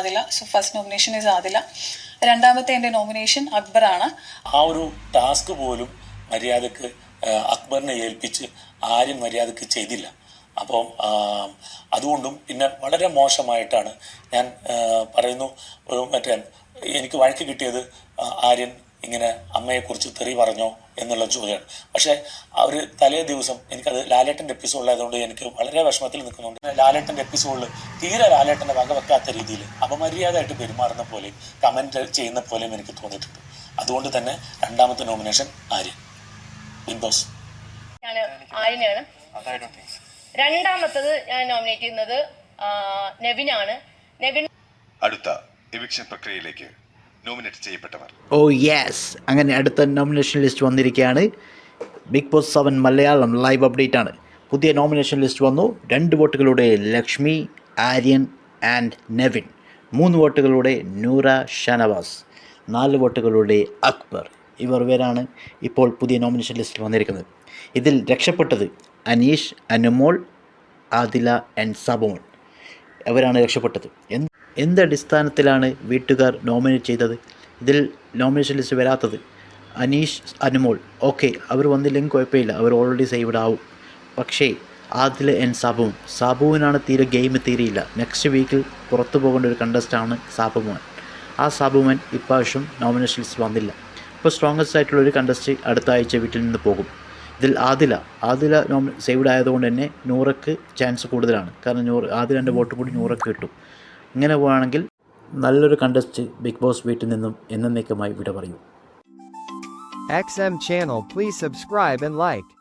Adhila so first nomination is Adhila. രണ്ടാമത്തെ എന്റെ nomination ആണ്. ആ ഒരു ടാസ്ക് പോലും മര്യാദയ്ക്ക് അക്ബറിനെ ഏൽപ്പിച്ച് ആരും മര്യാദയ്ക്ക് ചെയ്തില്ല. അപ്പം അതുകൊണ്ടും പിന്നെ വളരെ മോശമായിട്ടാണ് ഞാൻ പറയുന്നു. മറ്റേ എനിക്ക് വഴക്ക് കിട്ടിയത് ആര്യൻ ഇങ്ങനെ അമ്മയെക്കുറിച്ച് തെറി പറഞ്ഞോ എന്നുള്ള ചോദ്യമാണ്. പക്ഷേ അവർ തലേ ദിവസം എനിക്കത് ലാലേട്ടന്റെ എപ്പിസോഡിലായതുകൊണ്ട് എനിക്ക് വളരെ വിഷമത്തിൽ നിൽക്കുന്നുണ്ട്. ലാലേട്ടന്റെ എപ്പിസോഡിൽ തീരെ ലാലേട്ടന്റെ വക വെക്കാത്ത രീതിയിൽ അപമര്യാദയായിട്ട് പെരുമാറുന്ന പോലെയും കമന്റ് ചെയ്യുന്ന പോലെയും എനിക്ക് തോന്നിയിട്ടുണ്ട്. അതുകൊണ്ട് തന്നെ രണ്ടാമത്തെ നോമിനേഷൻ ആര്യൻ ബിഗ് ബോസ് ആര്യനാണ് രണ്ടാമത്തത് ഞാൻ നോമിനേറ്റ് ചെയ്യുന്നത് നെവിനാണ്. നെവിൻ അടുത്ത എവിക്ഷൻ പ്രക്രിയയിലേക്ക് നോമിനേറ്റ് ചെയ്യപ്പെട്ടവർ. ഓ യെസ് അങ്ങനെ അടുത്ത നോമിനേഷൻ ലിസ്റ്റ് വന്നിരിക്കുകയാണ്. Bigg Boss seven Malayalam live update ആണ്. പുതിയ നോമിനേഷൻ ലിസ്റ്റ് വന്നു. രണ്ട് വോട്ടുകളുടെ ലക്ഷ്മി ആര്യൻ ആൻഡ് നെവിൻ. മൂന്ന് വോട്ടുകളുടെ നൂറ ഷനവാസ്. നാല് വോട്ടുകളുടെ അക്ബർ. ഇവർ പേരാണ് ഇപ്പോൾ പുതിയ നോമിനേഷൻ ലിസ്റ്റിൽ വന്നിരിക്കുന്നത്. ഇതിൽ രക്ഷപ്പെട്ടത് അനീഷ് അനുമോൾ ആദില ആൻഡ് സബോൺ. അവരാണ് രക്ഷപ്പെട്ടത്. എന്ത് എന്തടിസ്ഥാനത്തിലാണ് വീട്ടുകാർ നോമിനേറ്റ് ചെയ്തത്? ഇതിൽ നോമിനേഷൻ ലിസ്റ്റ് വരാത്തത് അനീഷ് അനുമോൾ. ഓക്കെ അവർ വന്നില്ലെങ്കിൽ കുഴപ്പമില്ല അവർ ഓൾറെഡി സേവ്ഡ് ആവും. പക്ഷേ ആദിൽ എൻ സാബുവും. സാബുവിനാണ് തീരെ ഗെയിം തീരെയില്ല. നെക്സ്റ്റ് വീക്കിൽ പുറത്തു പോകേണ്ട ഒരു കണ്ടസ്റ്റാണ് സാബുമോൻ. ആ സാബുമോൻ ഇപ്രാവശ്യം നോമിനേഷൻ ലിസ്റ്റ് വന്നില്ല. ഇപ്പോൾ സ്ട്രോങ്ങസ്റ്റ് ആയിട്ടുള്ള ഒരു കണ്ടസ്റ്റ് അടുത്ത ആഴ്ച വീട്ടിൽ നിന്ന് പോകും. ഇതിൽ ആദില ആദില നോമി സേവ്ഡ് ആയതുകൊണ്ട് തന്നെ നൂറക്ക് ചാൻസ് കൂടുതലാണ്. കാരണം നൂറ് ആദിലന്റെ വോട്ട് കൂടി നൂറക്ക് കിട്ടും. ഇങ്ങനെ പോവുകയാണെങ്കിൽ നല്ലൊരു കണ്ടസ്റ്റ് ബിഗ് ബോസ് വീട്ടിൽ നിന്നും എന്നേക്കുമായി വിട പറയൂ. XM please subscribe and like.